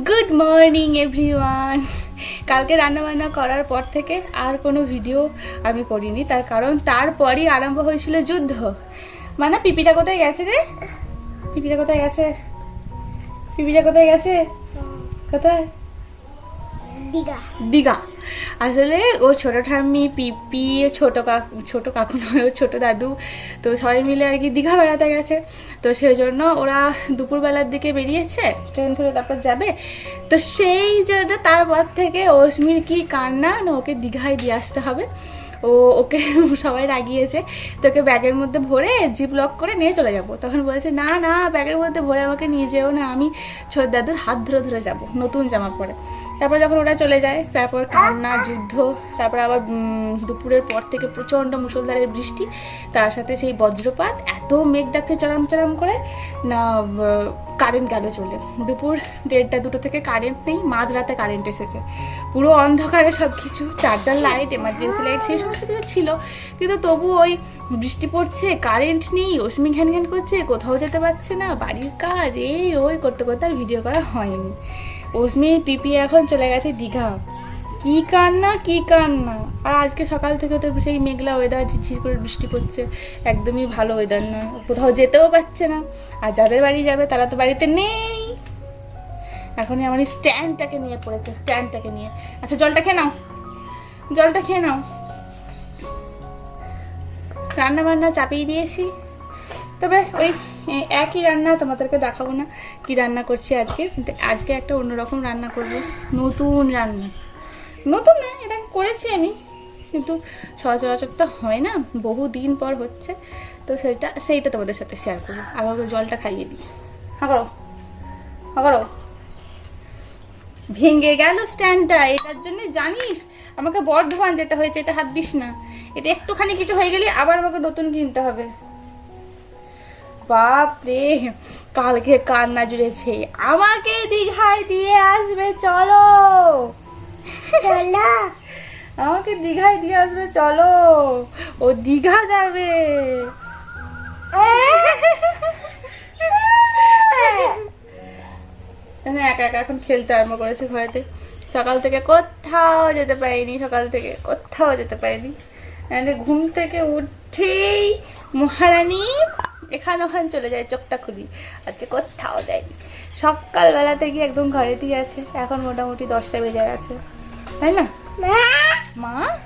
Good morning everyone কালকে রান্নাবান্না করার পর থেকে আর কোনো ভিডিও আমি করিনি তার কারণ তারপরই আরম্ভ হয়েছিল যুদ্ধ। মানে পিপিটা কোথায় গেছে রে? পিপিটা কোথায় গেছে? পিপিটা কোথায় গেছে? কোথায়? দীঘা। দীঘা। আসলে ও ছোট ঠাম্মি, পিপি, ছোট কাকু ছোট কাকু ছোট দাদু, তো সবাই মিলে আর কি দীঘা বেড়াতে গেছে। তো সেই জন্য ওরা দুপুরবেলার দিকে বেরিয়েছে, ট্রেন ধরে তারপর যাবে। তো সেই জন্য তারপর থেকে অশ্মির কি কান্না, না ওকে দীঘায় দিয়ে আসতে হবে। ও, ওকে সবাই রাগিয়েছে, তোকে ব্যাগের মধ্যে ভরে জিপ লক করে নিয়ে চলে যাব। তখন বলছে, না না, ব্যাগের মধ্যে ভরে আমাকে নিয়ে যেও না, আমি ছোট দাদুর হাত ধরে ধরে যাব, নতুন জামা পরে। তারপর যখন ওরা চলে যায়, তারপর কান্না, যুদ্ধ, তারপর আবার দুপুরের পর থেকে প্রচণ্ড মুসলধারের বৃষ্টি, তার সাথে সেই বজ্রপাত, এত মেঘ ডাকছে চরম চরম করে, না কারেন্ট গেল চলে। দুপুর দেড়টা, দুটো থেকে কারেন্ট নেই, মাঝরাতে কারেন্ট এসেছে। পুরো অন্ধকারে সব কিছু চার্জার লাইট এমার্জেন্সি লাইট সেই সমস্ত কিছু ছিল। কিন্তু তবু ওই বৃষ্টি পড়ছে কারেন্ট নেই, অশ্মি ঘ্যান ঘ্যান করছে, কোথাও যেতে পারছে না, বাড়ির কাজ, এই ওই করতে করতে আর ভিডিও করা হয়নি। অশ্মি পিপি এখন চলে গেছে দীঘা। কি কান্না কি কান্না। আর আজকে সকাল থেকে তো সেই মেঘলা ওয়েদার ঝিরঝির করে বৃষ্টি পড়ছে। একদমই ভালো ওয়েদার নয়। কোথাও যেতেও পারছে না। আর যাদের বাড়ি যাবে, তারা তো বাড়িতে নেই। এখনই আমার এই স্ট্যান্ডটাকে নিয়ে পড়েছে, স্ট্যান্ডটাকে নিয়ে। আচ্ছা জলটা খেয়ে নাও। জলটা খেয়ে নাও। রান্না বান্না চাপিয়ে দিয়েছি। তবে ওই একই রান্না তোমাদেরকে দেখাবো না কি রান্না করছি আজকে। আজকে একটা অন্যরকম রান্না করব, নতুন রান্না। নতুন না, এটা করেছি আমি, কিন্তু সচরাচর তো হয় না বহু দিন পর হচ্ছে, তো সেটা, সেইটা তোমাদের সাথে শেয়ার করব। ওকে জলটা খাইয়ে দিই। হ্যাঁ করো। হ্যাঁ করো। ভেঙে গেল স্ট্যান্ডটা এটার জন্য জানিস, আমাকে বর্ধমান যেতে হয়েছে, এটা হাত দিস না। এটা একটুখানি কিছু হয়ে গেলে আবার আমাকে নতুন কিনতে হবে। বাপ রে কালকে কান্না জুড়েছে। আমাকে দীঘায় দিয়ে আসবে চলো। আমাকে দীঘায় দিয়ে আসবে চলো। ও দীঘা যাবে। একা একা এখন খেলতে আরম্ভ করেছি ঘরেতে। সকাল থেকে কোথাও যেতে পারিনি সকাল থেকে কোথাও যেতে পারিনি। ঘুম থেকে উঠেই মহারানী এখান ওখান চলে যায় চোখটা খুলি। আজকে কোথাও যায়নি সকালবেলা থেকে একদম ঘরেতেই আছে। এখন মোটামুটি দশটা বেজে গেছে। তাই না? মা!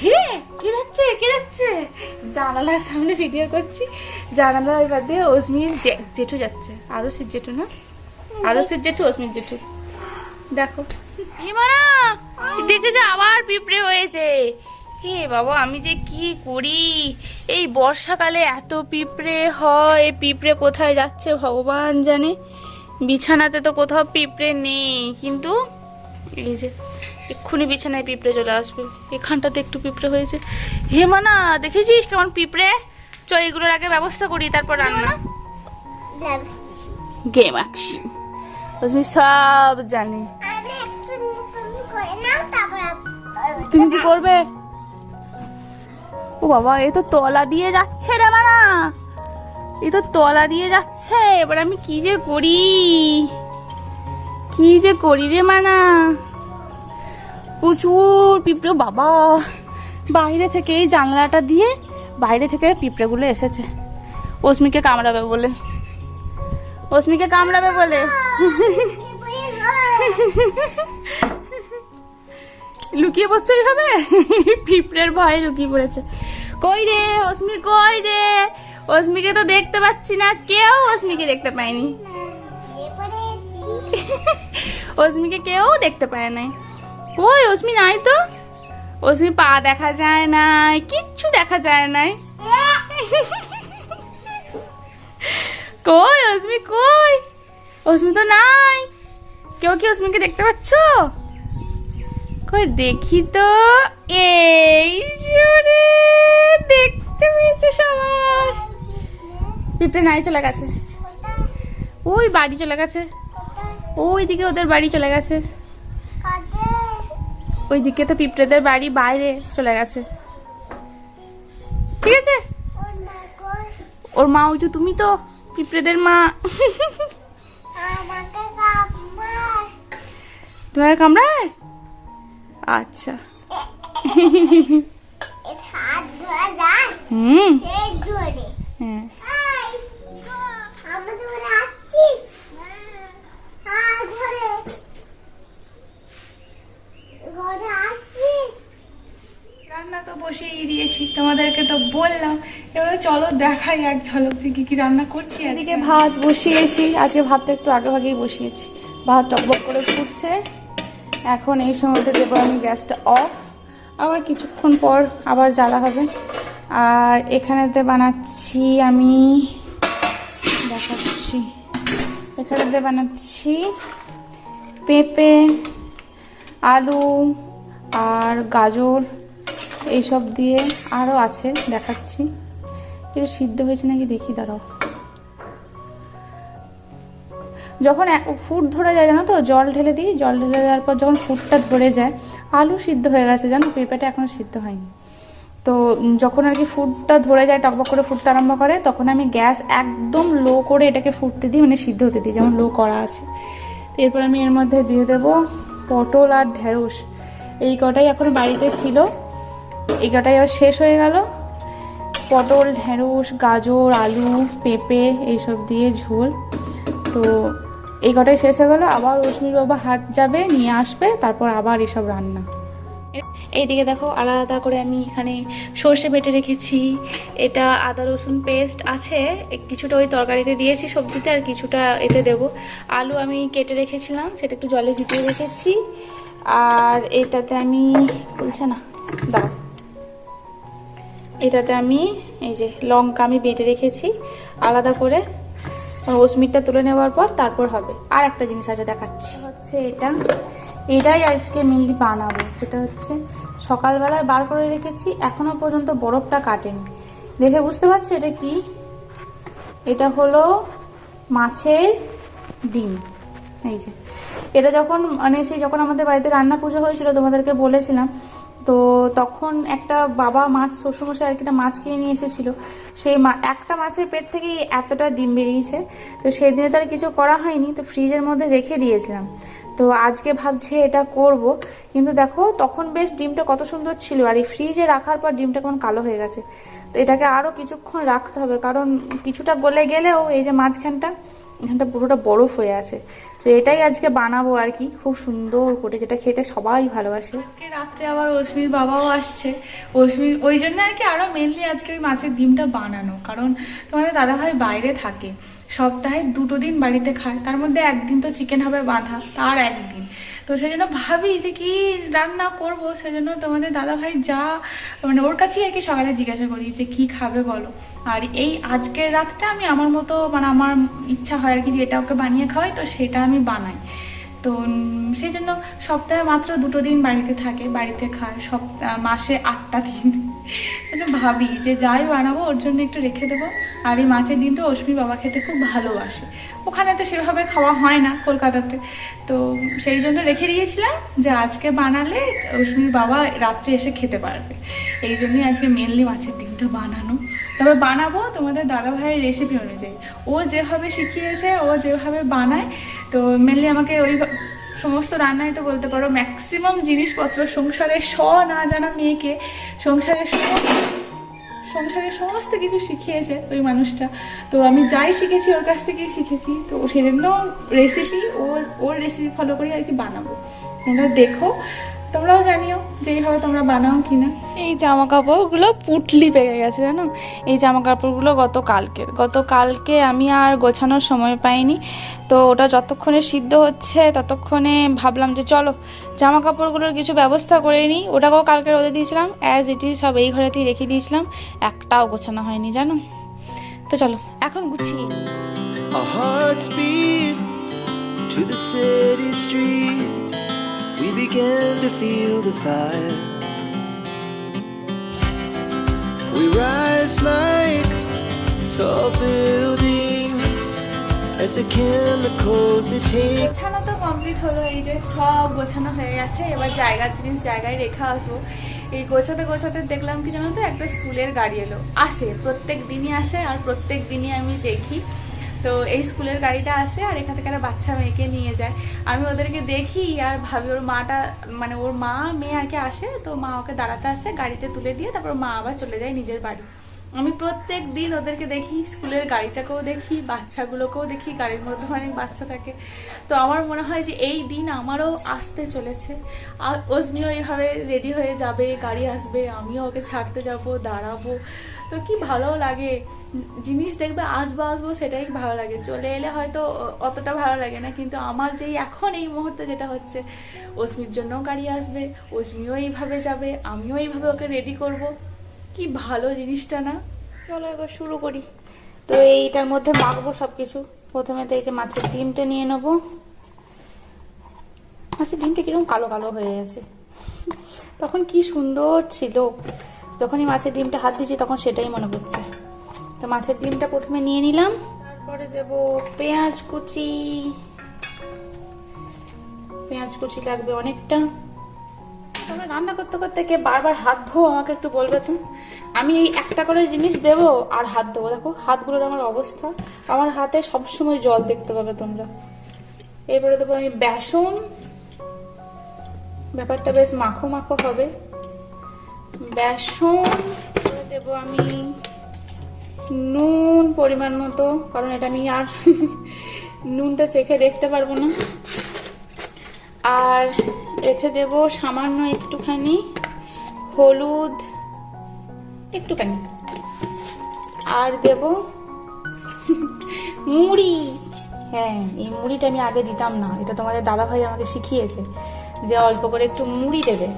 কে? কে যাচ্ছে? কে যাচ্ছে? জানালার সামনে ভিডিও করছি। জানালার এবার দিয়ে অজমির জে- জেঠু যাচ্ছে। আরও সে জেঠু না? আরও সে জেঠু অজমির জেঠু। দেখো। হিমানা দেখে যে আবার পিঁপড়ে হয়েছে। হে বাবা আমি যে কি করি? এই বর্ষাকালে এত পিঁপড়ে হয় পিঁপড়ে কোথায় যাচ্ছে ভগবান জানে? বিছানাতে তো কোথাও পিঁপড়ে নেই কিন্তু এই যে এক্ষুনি বিছানায় পিঁপড়ে চলে আসবে। এখানটাতে একটু পিঁপড়ে হয়েছে। হে মানা দেখেছিস কেমন পিঁপড়ে? চ এগুলোর আগে ব্যবস্থা করি তারপর রান্না। গেম আঁকছি। তুমি সব জানি। তুমি কি করবে? ও বাবা এ তো তলা দিয়ে যাচ্ছে রে মানা এ তো তলা দিয়ে যাচ্ছে এবার আমি কি যে করি? কি যে করি রে মানা প্রচুর পিঁপড়ে বাবা। বাইরে থেকে এই জানলাটা দিয়ে বাইরে থেকে পিঁপড়েগুলো এসেছে। অস্মিকে কামড়াবে বলে। অস্মিকে কামড়াবে বলে। লুকিয়ে পড়ছে এইভাবে? পিঁপড়ের ভয়ে লুকিয়ে পড়েছে। কই রে অস্মি কই রে? অস্মিকে তো দেখতে পাচ্ছি না। কেউ অস্মিকে দেখতে পায়নি। অস্মিকে কেউ দেখতে পায় নাই। কই, অস্মি নাই তো? অস্মি পা দেখা যায় নাই, কিচ্ছু দেখা যায় নাই। কই, অস্মি কই? অস্মি তো নাই। কেউ কি অস্মিকে দেখতে পাচ্ছ? কই দেখি তো এই জোরে দেখতে পেয়েছে সবাই। পিঁপড়ে নাই চলে গেছে। ওই বাড়ি চলে গেছে। ওই দিকে ওদের বাড়ি চলে গেছে। ওই দিকে তো পিঁপড়েদের বাড়ি বাইরে চলে গেছে। ঠিক আছে? ওর মা যে তুমি তো পিঁপড়েদের মা। তোমার কামড়ায়? আচ্ছা। হুম। হ্যাঁ। আই আমাদের ঘরে আসছিস হ্যাঁ ঘরে। ঘরে আসছিস রান্না তো বসিয়েই দিয়েছি তোমাদেরকে তো বললাম। এবারে চলো দেখাই এক ঝলক যে কি কি রান্না করছি এদিকে ভাত বসিয়েছি আজকে ভাতটা একটু আগে ভাগেই বসিয়েছি। ভাত টকবক করে ফুটছে। এখন এই সময়তে দেবো আমি গ্যাসটা অফ। আবার কিছুক্ষণ পর আবার জ্বালা হবে। আর এখানেতে বানাচ্ছি আমি, দেখাচ্ছি। এখানেতে বানাচ্ছি পেঁপে, আলু আর গাজর এইসব দিয়ে আরও আছে, দেখাচ্ছি। একটু সিদ্ধ হয়েছে নাকি দেখি, দাঁড়াও। যখন ফুট ধরে যায় জানো তো? জল ঢেলে দিই, জল ঢেলে দেওয়ার পর যখন ফুটটা ধরে যায়, আলু সিদ্ধ হয়ে গেছে জানো? পেঁপেটা এখনও সিদ্ধ হয়নি। তো যখন আর কি ফুটটা ধরে যায়, টকবক করে ফুটতে আরম্ভ করে, তখন আমি গ্যাস একদম লো করে এটাকে ফুটতে দিই মানে সিদ্ধ হতে দিই, যেমন লো করা আছে। এরপর আমি এর মধ্যে দিয়ে দেবো পটল আর ঢেঁড়স। এই কটাই এখন বাড়িতে ছিল। এই কটাই আবার শেষ হয়ে গেল। পটল, ঢেঁড়স, গাজর, আলু, পেঁপে, এইসব দিয়ে ঝোল। তো এই কটাই শেষ হয়ে গেলো, আবার রশ্মির বাবা হাট যাবে, নিয়ে আসবে, তারপর আবার এসব রান্না। এইদিকে দেখো, আলাদা করে আমি এখানে সর্ষে বেটে রেখেছি, এটা আদা, রসুন পেস্ট আছে কিছুটা ওই তরকারিতে দিয়েছি সবজিতে, আর কিছুটা এতে দেব। আলু আমি কেটে রেখেছিলাম, সেটা একটু জলে ভিজিয়ে রেখেছি, আর এটাতে আমি বলছে না দাঁড়াও এটাতে আমি এই যে লঙ্কা আমি বেটে রেখেছি, আলাদা করে ওসমিটটা তুলে নেওয়ার পর তারপর হবে। আর একটা জিনিস আছে, দেখাচ্ছি। হচ্ছে এটা। এটাই আজকে মেনলি বানাবো। সেটা হচ্ছে সকালবেলায় বার করে রেখেছি, এখনও পর্যন্ত বরফটা কাটেনি। দেখে বুঝতে পারছ এটা কি? এটা হলো মাছের ডিম। এই যে। এটা যখন মানে সেই যখন আমাদের বাড়িতে রান্না পুজো হয়েছিল, তোমাদেরকে বলেছিলাম তো তখন একটা বাবা মাছ, শ্বশুরমশাই আর কি একটা মাছ কিনে নিয়ে এসেছিল। সেই মা, একটা মাছের পেট থেকেই এতটা ডিম বেরিয়েছে। তো সেই দিনে তো আর কিছু করা হয়নি, তো ফ্রিজের মধ্যে রেখে দিয়েছিলাম। তো আজকে ভাবছি এটা করব। কিন্তু দেখো, তখন বেশ ডিমটা কত সুন্দর ছিল। আর এই ফ্রিজে রাখার পর ডিমটা কেমন কালো হয়ে গেছে। তো এটাকে আরও কিছুক্ষণ রাখতে হবে। কারণ কিছুটা গলে গেলেও এই যে মাঝখানটা এখানটা পুরোটা বরফ হয়ে আছে। তো এটাই আজকে বানাবো আর কি। খুব সুন্দর করে, যেটা খেতে সবাই ভালোবাসে। আজকে রাত্রে আবার অশ্মির বাবাও আসছে। অশ্মির ওই জন্য আর কি আরও মেনলি আজকে ওই মাছের ডিমটা বানানো। কারণ তোমাদের দাদাভাই বাইরে থাকে। সপ্তাহে দুটো দিন বাড়িতে খায়। তার মধ্যে একদিন তো চিকেন হবে বাঁধা, তার একদিন। তো সেই জন্য ভাবি যে কি রান্না করব সেজন্য তোমাদের দাদা ভাই যা মানে ওর কাছেই আর কি সকালে জিজ্ঞাসা করি যে কি খাবে বলো। আর এই আজকের রাতটা আমি আমার মতো মানে আমার ইচ্ছা হয় আর কি যে এটা ওকে বানিয়ে খাওয়াই, তো সেটা আমি বানাই। তো সেই জন্য সপ্তাহে মাত্র দুটো দিন বাড়িতে থাকে, বাড়িতে খায়, সপ্তাহ, মাসে আটটা দিন। ভাবি যে যাই বানাবো, ওর জন্য একটু রেখে দেবো। আর এই মাছের ডিমটা অশ্মি বাবা খেতে খুব ভালোবাসে। ওখানে তো সেভাবে খাওয়া হয় না কলকাতাতে। তো সেই জন্য রেখে দিয়েছিলাম যে আজকে বানালে অশ্মির বাবা রাত্রে এসে খেতে পারবে। এই জন্যই আজকে মেনলি মাছের ডিমটা বানানো। তবে বানাবো তোমাদের দাদা ভাইয়ের রেসিপি অনুযায়ী। ও যেভাবে শিখিয়েছে, ও যেভাবে বানায়, তো মেনলি আমাকে ওই সমস্ত রান্নাই তো বলতে পারো ম্যাক্সিমাম জিনিসপত্র, সংসারের স না জানা মেয়েকে সংসারের সংসারের সমস্ত কিছু শিখিয়েছে ওই মানুষটা। তো আমি যাই শিখেছি, ওর কাছ থেকেই শিখেছি। তো সেজন্য রেসিপি ওর ওর রেসিপি ফলো করে আর কি বানাবো। তোমরা দেখো তোমরাও জানিও যে এইভাবে তোমরা বানাও কিনা। এই জামা কাপড়গুলো পুটলি পেকে গেছে জানো? এই জামা কাপড়গুলো গত কালকের গত কালকে আমি আর গোছানোর সময় পাইনি। তো ওটা যতক্ষণে সিদ্ধ হচ্ছে ততক্ষণে ভাবলাম যে চলো জামা কাপড়গুলোর কিছু ব্যবস্থা করে নিই। ওটাকেও কালকে রোদে দিয়েছিলাম। অ্যাজ ইট ইজ সব এই ঘরেতেই রেখে দিয়েছিলাম। একটাও গোছানো হয়নি জানো? তো চলো এখন গুছিয়ে to the city streets. We began to feel the fire. We rise like tall buildings as the chemicals they take. তো কমপ্লিট হলো, এই যে সব গোছানো হয়ে গেছে এবার জায়গার জিনিস, জায়গায় রেখে আসব এই গোছাতে গোছাতে দেখলাম কি জানো তো, একটা স্কুলের গাড়ি এলো আসে, প্রত্যেক দিনই আসে আর প্রত্যেক দিনই আমি দেখি তো এই স্কুলের গাড়িটা আসে আর এখান থেকে একটা বাচ্চা মেয়েকে নিয়ে যায়। আমি ওদেরকে দেখি আর ভাবি ওর মাটা মানে ওর মা, মেয়ে আর কি আসে, তো মা ওকে দাঁড়াতে আসে, গাড়িতে তুলে দিয়ে তারপর মা আবার চলে যায় নিজের বাড়ি। আমি প্রত্যেক দিন ওদেরকে দেখি, স্কুলের গাড়িটাকেও দেখি, বাচ্চাগুলোকেও দেখি, গাড়ির মধ্যে অনেক বাচ্চা থাকে। তো আমার মনে হয় যে এই দিন আমারও আসতে চলেছে। আর অজমিও এইভাবে রেডি হয়ে যাবে, গাড়ি আসবে, আমিও ওকে ছাড়তে যাব, দাঁড়াবো। তো কি ভালো লাগে। জিনিস দেখবে আসব আসব, সেটাই ভালো লাগে। চলে এলে হয়তো অতটা ভালো লাগে না, কিন্তু আমার যেই এখন এই মুহূর্তে যেটা হচ্ছে অস্মির জন্যও গাড়ি আসবে অস্মিও এইভাবে যাবে, আমিও এইভাবে ওকে রেডি করব। কি ভালো জিনিসটা না? চলো এবার শুরু করি। তো এইটার মধ্যে মাখবো সব কিছু প্রথমে তো এই যে মাছের ডিমটা নিয়ে নেব। মাছের ডিমটা কীরকম কালো কালো হয়ে গেছে তখন কি সুন্দর ছিল। যখনই মাছের ডিমটা হাত দিয়েছি, তখন সেটাই মনে পড়ছে। তো মাছের ডিমটা প্রথমে নিয়ে নিলাম। তারপরে দেব পেঁয়াজ কুচি। পেঁয়াজ কুচি লাগবে অনেকটা। তোমরা রান্না করতে করতে কে বারবার হাত ধো আমাকে একটু বলবে তুমি? আমি এই একটা করে জিনিস দেব আর হাত দেবো। দেখো, হাতগুলোর আমার অবস্থা। আমার হাতে সবসময় জল দেখতে পাবে তোমরা। এরপরে দেবো আমি বেসন। ব্যাপারটা বেশ মাখো মাখো হবে। বেসন দেবো আমি নুন পরিমাণ মতো, কারণ এটা আমি আর নুনটা চেখে দেখতে পারব না। আর এতে দেব, সামান্য একটুখানি হলুদ, একটুখানি। আর দেব মুড়ি। হ্যাঁ এই মুড়িটা আমি আগে দিতাম না, এটা তোমাদের দাদা ভাই আমাকে শিখিয়েছে যে অল্প করে একটু মুড়ি দেবে,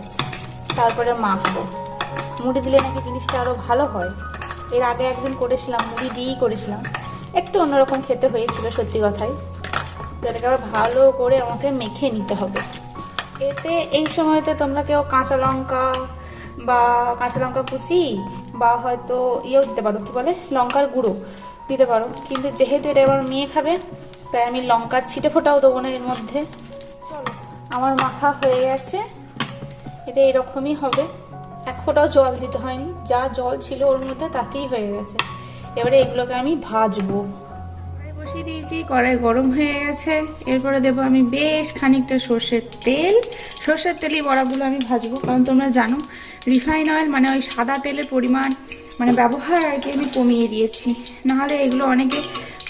তারপরে মাখবো। মুড়ি দিলে নাকি জিনিসটা আরও ভালো হয়। এর আগে একদিন করেছিলাম, মুড়ি দিয়েই করেছিলাম। একটু অন্যরকম খেতে হয়েছিল, সত্যি কথাই। তো এটাকে আবার ভালো করে আমাকে মেখে নিতে হবে। এতে এই সময়তে তোমরা কেউ কাঁচা লঙ্কা বা কাঁচা লঙ্কা কুচি বা হয়তো ইয়েও দিতে পারো, কি বলে? লঙ্কার গুঁড়ো দিতে পারো। কিন্তু যেহেতু এটা এবার মেয়ে খাবে, তাই আমি লঙ্কার ছিটে ফোটাও দেবো না এর মধ্যে। আমার মাখা হয়ে গেছে। এটা এরকমই হবে। এক ফোঁটাও জল দিতে হয়নি। যা জল ছিল ওর মধ্যে তাতেই হয়ে গেছে। এবারে এগুলোকে আমি ভাজবো। বসিয়ে দিয়েছি, কড়াই গরম হয়ে গেছে। এরপরে দেবো আমি বেশ খানিকটা সর্ষের তেল। সর্ষের তেলই বড়াগুলো আমি ভাজবো, কারণ তোমরা জানো, রিফাইন অয়েল মানে ওই সাদা তেলের পরিমাণ মানে ব্যবহার আর কি আমি কমিয়ে দিয়েছি। নাহলে এগুলো অনেকে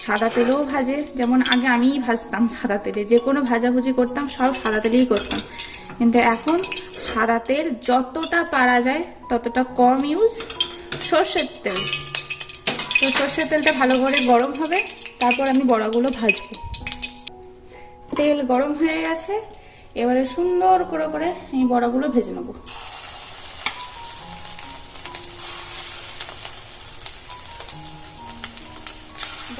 সাদা তেলেও ভাজে, যেমন আগে আমিই ভাজতাম সাদা তেলে। যে কোনো ভাজাভুজি করতাম, সব সাদা তেলেই করতাম। কিন্তু এখন সাদা তেল যতটা পারা যায়, ততটা কম ইউজ সর্ষের তেল। তো সর্ষের তেলটা ভালো করে গরম হবে। তারপর আমি বড়াগুলো ভাজবো। তেল গরম হয়ে গেছে, এবারে সুন্দর করে করে আমি বড়াগুলো ভেজে নেব।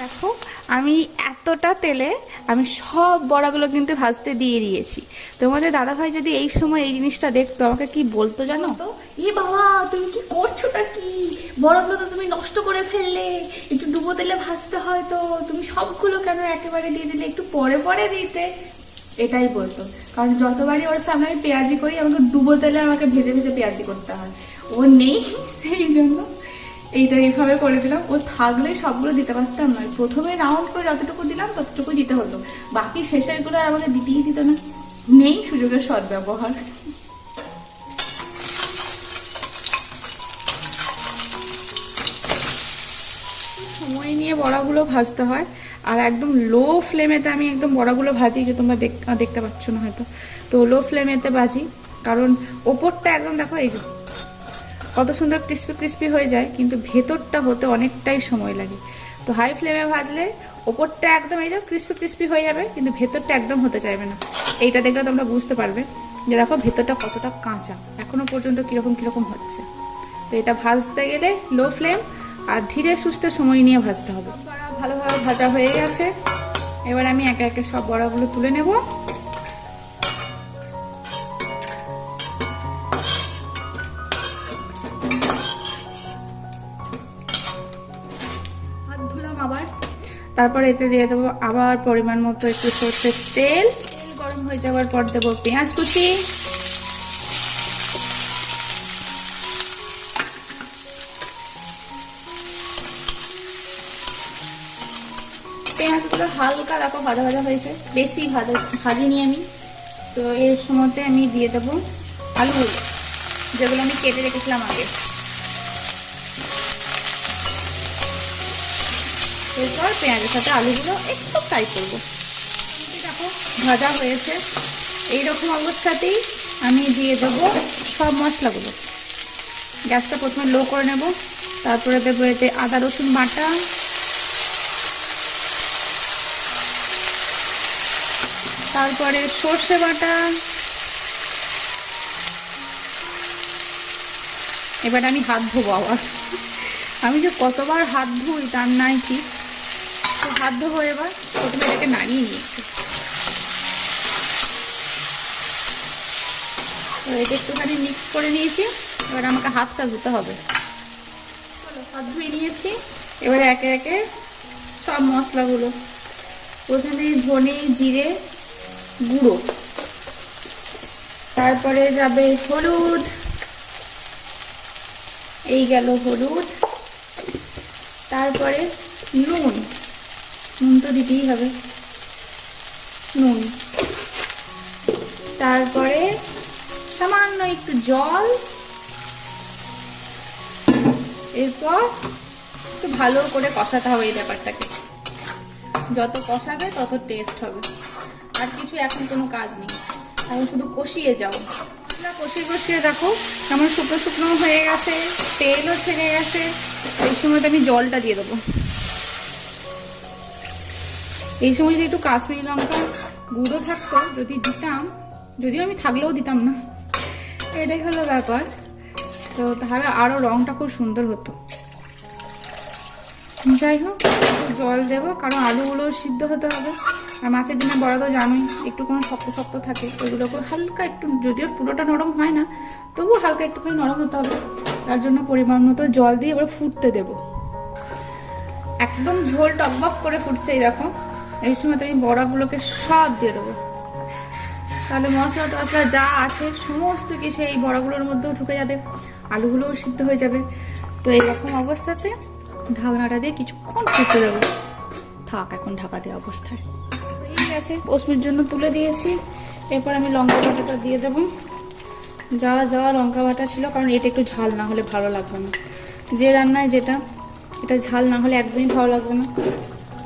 দেখো, আমি এতটা তেলে আমি সব বড়াগুলো কিন্তু ভাজতে দিয়ে দিয়েছি। তোমাদের দাদাভাই যদি এই সময় এই জিনিসটা দেখতো, আমাকে কি বলতো জানো? ই বাবা, তুমি কি করছোটা কি? বড়াগুলো তো তুমি নষ্ট করে ফেললে, একটু ডুবো তেলে ভাজতে হয় তো, তুমি সবগুলো কেন একেবারে দিয়ে দিলে? একটু পরে পরে দিতে। এটাই বলতো। কারণ যতবারই ওর সামনে আমি পেঁয়াজি করি, আমাকে ডুবো তেলে আমাকে ভেজে ভেজে পেঁয়াজি করতে হয়। ও নেই সেই জন্য। এইটা এইভাবে করে দিলাম। ও থাকলে সবগুলো দিতে পারতাম না। প্রথমে রাউন্ড করে যতটুকু দিলাম ততটুকু দিতে হতো বাকি শেষেরগুলো আর আমাকে দিতেই দিত না। নেই সুযোগের সদ্ব্যবহার। সময় নিয়ে বড়াগুলো ভাজতে হয়। আর একদম লো ফ্লেমেতে আমি একদম বড়াগুলো ভাজি যে তোমরা দেখ- দেখতে পাচ্ছ না হয়তো। তো লো ফ্লেমেতে ভাজি। কারণ ওপরটা একদম দেখো, এই যে কত সুন্দর ক্রিস্পি ক্রিস্পি হয়ে যায়, কিন্তু ভেতরটা হতে অনেকটাই সময় লাগে। তো হাই ফ্লেমে ভাজলে ওপরটা একদম এই যে ক্রিস্পি ক্রিস্পি হয়ে যাবে, কিন্তু ভেতরটা একদম হতে চাইবে না। এইটা দেখলে তোমরা বুঝতে পারবে যে দেখো ভেতরটা কতটা কাঁচা। এখনও পর্যন্ত কীরকম কীরকম হচ্ছে। তো এটা ভাজতে গেলে লো ফ্লেম আর ধীরে সুস্থে সময় নিয়ে ভাজতে হবে। ভালোভাবে ভাজা হয়ে গেছে। এবার আমি একে একে সব বড়াগুলো তুলে নেব। তারপর এতে দিয়ে দেবো আবার পরিমাণ মতো একটু সর্ষের তেল। গরম হয়ে যাওয়ার পর দেবো পেঁয়াজ কুচি। পেঁয়াজ আলুগুলো হালকা দেখো ভাজা ভাজা হয়েছে, বেশি ভাজা ভাজিনি আমি। তো এর সময়তে আমি দিয়ে দেবো আলুগুলো যেগুলো আমি কেটে রেখেছিলাম আগে। এরপর পেঁয়াজের সাথে আলুগুলো একটু ফ্রাই করব। দেখো ভাজা হয়েছে। এইরকম অবস্থাতেই আমি দিয়ে দেবো সব মশলাগুলো। গ্যাসটা প্রথমে লো করে নেব, তারপরে দেবো এতে আদা, রসুন বাটা। তারপরে সর্ষে বাটা। এবার আমি হাত ধোবো আবার। আমি যে কতবার হাত ধুই তার নাই ঠিক। তো হয়ে এবার প্রথমে এটাকে নাড়িয়ে একটু তো এটা একটুখানি মিক্স করে নিয়েছি। এবার আমাকে হাতটা ধুতে হবে। হাত ধুয়ে নিয়েছি। এবারে একে একে সব মশলাগুলো, প্রথমে ধনে, জিরে, গুঁড়ো। তারপরে যাবে হলুদ। এই গেল হলুদ। তারপরে নুন। নুন তো দিতেই হবে। নুন। তারপরে সামান্য একটু জল। এরপর একটু ভালো করে কষাতে হবে এই ব্যাপারটাকে। যত কষাবে তত টেস্ট হবে। আর কিছু এখন কোনো কাজ নেই। এখন শুধু কষিয়ে যাও। মশলা কষিয়ে কষিয়ে দেখো, কেমন শুকনো শুকনো হয়ে গেছে, তেলও ছেড়ে গেছে। এই সময় আমি জলটা দিয়ে দেবো। এই সময় যদি একটু কাশ্মীরি লঙ্কা গুঁড়ো থাকতো, যদি দিতাম, যদিও আমি থাকলেও দিতাম না। এটাই হলো ব্যাপার। তো তাহলে আরও রংটা খুব সুন্দর হতো। যাই হোক জল দেবো, কারণ আলুগুলো সিদ্ধ হতে হবে। আর মাছের ডিমে বড়া তো জানোই, একটু কোনো শক্ত শক্ত থাকে ওইগুলোকে হালকা একটু, যদিও পুরোটা নরম হয় না তবু হালকা একটুখানি নরম হতে হবে। তার জন্য পরিমাণ মতো জল দিয়ে এবার ফুটতে দেবো। একদম ঝোল টকবক করে ফুটছে দেখো এই সময় তো আমি বড়াগুলোকে সব দিয়ে দেবো। তাহলে মশলা টশলা যা আছে, সমস্ত কিছু এই বড়াগুলোর মধ্যেও ঢুকে যাবে। আলুগুলোও সিদ্ধ হয়ে যাবে। তো এইরকম অবস্থাতে ঢাকনাটা দিয়ে কিছুক্ষণ ফুটতে দেবো। থাক, এখন ঢাকা দেওয়া অবস্থায়। ঠিক আছে কসমির জন্য তুলে দিয়েছি। এরপর আমি লঙ্কা বাটাটা দিয়ে দেবো। যা যা লঙ্কা বাটা ছিল, কারণ এটা একটু ঝাল না হলে ভালো লাগবে না। যে রান্নায় যেটা, এটা ঝাল না হলে একদমই ভালো লাগবে না।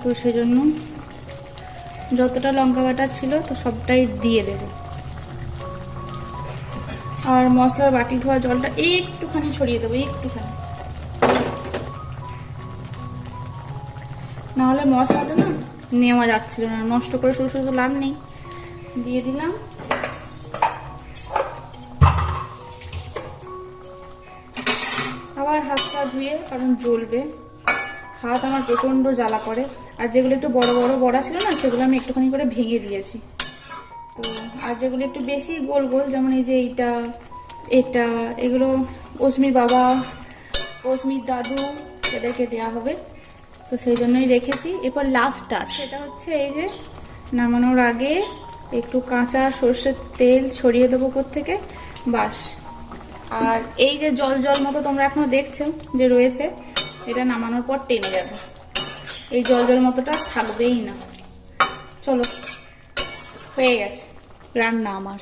তো সেজন্য যতটা লঙ্কা বাটা ছিল তো সবটাই দিয়ে দেবো। আর মশলার বাটি ধোয়া জলটা একটুখানি ছড়িয়ে দেবো, একটুখানি। নাহলে মশলাটা না নেওয়া যাচ্ছিল না, নষ্ট করে শুধু শুধু লাভ নেই। দিয়ে দিলাম। আবার হাত পা ধুয়ে কারণ জ্বলবে। হাত আমার প্রচণ্ড জ্বালা করে। আর যেগুলো একটু বড় বড় বড়া ছিল না, সেগুলো আমি একটুখানি করে ভেঙে দিয়েছি। তো আর যেগুলো একটু বেশি গোল গোল, যেমন এই যে এইটা, এটা, এগুলো অসমির বাবা অসমির দাদু, এদেরকে দেওয়া হবে। তো সেই জন্যই রেখেছি। এরপর লাস্ট টাচ সেটা হচ্ছে এই যে নামানোর আগে একটু কাঁচা সর্ষের তেল ছড়িয়ে দেবো থেকে বাস। আর এই যে জল জল মতো তোমরা এখনও দেখছ যে রয়েছে, এটা নামানোর পর টেনে যাবে। এই জল জল মতোটা থাকবেই না। চলো হয়ে গেছে। রান্না আমার।